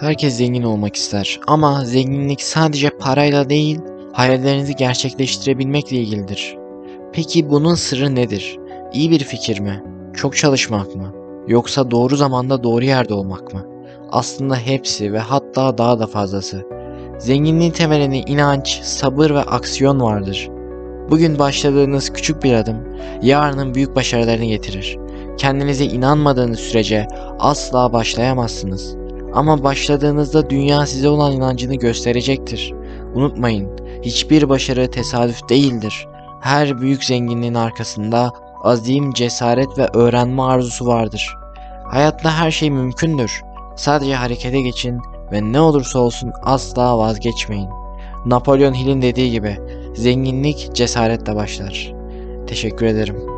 Herkes zengin olmak ister ama zenginlik sadece parayla değil, hayallerinizi gerçekleştirebilmekle ilgilidir. Peki bunun sırrı nedir? İyi bir fikir mi? Çok çalışmak mı? Yoksa doğru zamanda doğru yerde olmak mı? Aslında hepsi ve hatta daha da fazlası. Zenginliğin temelinde inanç, sabır ve aksiyon vardır. Bugün başladığınız küçük bir adım yarının büyük başarılarını getirir. Kendinize inanmadığınız sürece asla başlayamazsınız. Ama başladığınızda dünya size olan inancını gösterecektir. Unutmayın, hiçbir başarı tesadüf değildir. Her büyük zenginliğin arkasında azim, cesaret ve öğrenme arzusu vardır. Hayatta her şey mümkündür. Sadece harekete geçin ve ne olursa olsun asla vazgeçmeyin. Napolyon Hill'in dediği gibi zenginlik cesaretle başlar. Teşekkür ederim.